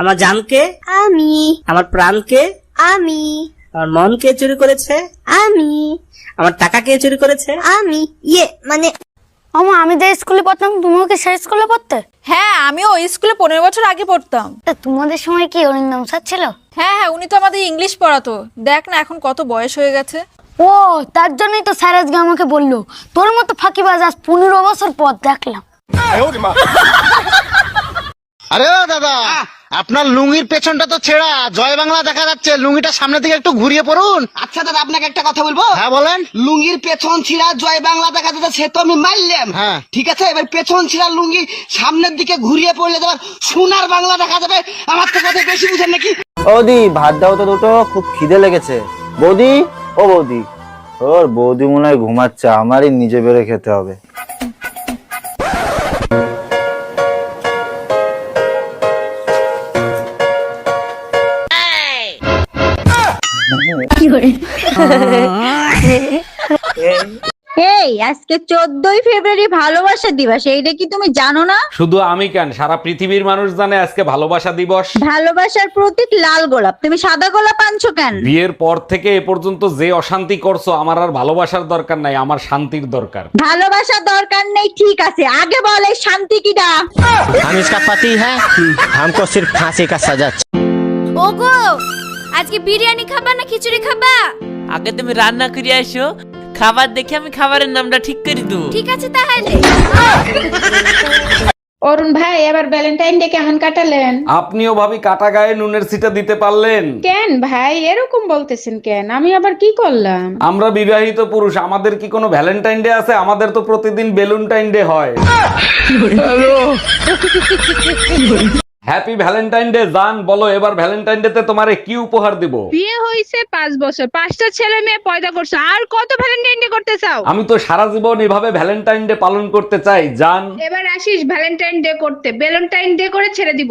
আমার জানকে আমি। আমার প্রাণকে আমি। আমার মন কে চুরি করেছে আমি। আমার টাকা কে চুরি করেছে। আমি। ইয়ে মানে আমা আমি যে স্কুলে পড়তাম তুমিও কি সেই স্কুলে পড়তে? হ্যাঁ আমিও ওই স্কুলে পনেরো বছর আগে পড়তাম। তা তোমাদের সময় কি অরিন্দম স্যার ছিল? হ্যাঁ হ্যাঁ উনি তো আমাদের ইংলিশ পড়াতো। দেখ না এখন কত বয়স হয়ে গেছে। ও তার জন্যই তো স্যার আজকে আমাকে বলল। তোর মতো ফাঁকিবাজ আজ পনেরো বছর পর দেখলাম। আরে ও দাদা আপনার লুঙ্গির পেছনটা তো ছেঁড়া। জয় বাংলা দেখা যাচ্ছে লুঙ্গিটা সামনের দিকে একটু ঘুরিয়ে পড়ুন। আচ্ছা দাদা আপনাকে একটা কথা বলব? হ্যাঁ বলেন। লুঙ্গির পেছন ছিঁড়া জয় বাংলা দেখা যাচ্ছে সে তো আমি মারলাম। হ্যাঁ। ঠিক আছে এবার পেছন ছিঁড়া লুঙ্গি সামনের দিকে ঘুরিয়ে পড়লে তোমার সোনার বাংলা দেখা যাবে। আমার তো কথা বেশি বুঝেন নাকি? বৌদি ভাত দাও তো দুটো খুব খিদে লেগেছে। বৌদি? ও বৌদি ওর বৌদি মনে হয় ঘুমাচ্ছে আমারই নিজে বেড়ে খেতে হবে। এই আজকে চোদ্দই ফেব্রুয়ারি ভালোবাসা দিবস এইটা কি তুমি জানো না শুধু আমি কেন সারা পৃথিবীর মানুষ জানে আজকে ভালোবাসা দিবস ভালোবাসার প্রতীক লাল গোলাপ তুমি সাদা গোলাপ আনছো কেন বিয়ের পর থেকে এ পর্যন্ত যে অশান্তি করছো আমার আর ভালোবাসার দরকার নাই আমার শান্তির দরকার ভালোবাসার দরকার নেই ঠিক আছে আগে বল এই শান্তি কিটা हम इसका पति है हमको सिर्फ फांसी का सजा ওগো আজকে বিরিয়ানি খাবা না খিচুড়ি খাবা? আগে তুমি রান্না করে আসো খাবার দেখে আমি খাবারের নামটা ঠিক করে দেবো। ঠিক আছে তাহলে। অরুণ ভাই এবার ভ্যালেন্টাইন ডে কেমন কাটালেন? আপনিও ভাবি কাটা গায়ে নুনের সিটা দিতে পারলেন। কেন ভাই? এরকম বলতেছেন কেন? আমি আবার কি করলাম? আমরা বিবাহিত পুরুষ আমাদের কি কোনো ভ্যালেন্টাইন ডে আছে? আমাদের তো প্রতিদিন বেলুনটাইন ডে হয়। হ্যাপি ভ্যালেন্টাইন ডে জান বলো এবার ভ্যালেন্টাইন ডে তে তোমারে কি উপহার দিব? বিয়ে হইছে পাঁচ বছর পাঁচটা ছেলে মেয়ে পয়দা করছে আর কত ভ্যালেন্টাইন ডে করতে চাও? আমি তো সারা জীবন এভাবে ভ্যালেন্টাইন ডে পালন করতে চাই জান। এবার আসিস ভ্যালেন্টাইন ডে করতে ভ্যালেন্টাইন ডে করে ছেড়ে দিব।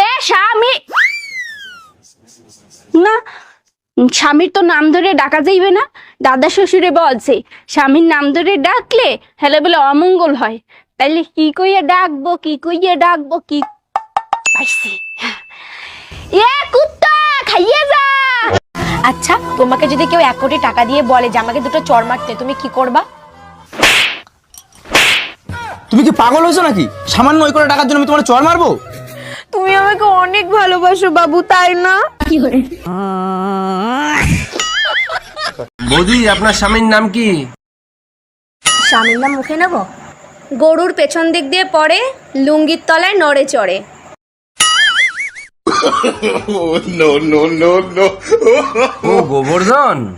এ স্বামী! না স্বামীর তো নাম ধরে ডাকা যাইবে না। দাদা শ্বশুরে বলছে স্বামীর নাম ধরে ডাকলে হেলে বলে অমঙ্গল হয়। তাইলে কি কইয়া ডাকবো কি কইয়া ডাকবো কি পাইছি এ কুত্তা খাইয়ে যা আচ্ছা তোমাকে যদি কেউ এক কোটি টাকা দিয়ে বলে যে আমাকে দুটো চর মারতে তুমি কি করবা? তুমি কি পাগল হয়েছো নাকি? সামান্য ওই করে টাকার জন্য আমি তোমার চর মারবো? তুমি আমাকে অনেক ভালোবাসো বাবু তাই না? বৌদি আপনার স্বামীর নাম কি? স্বামীর নাম মুখে নেব? গরুর পেছন দিক দিয়ে পড়ে লুঙ্গির তলায় নড়ে চড়ে। ও গোবর্ধন!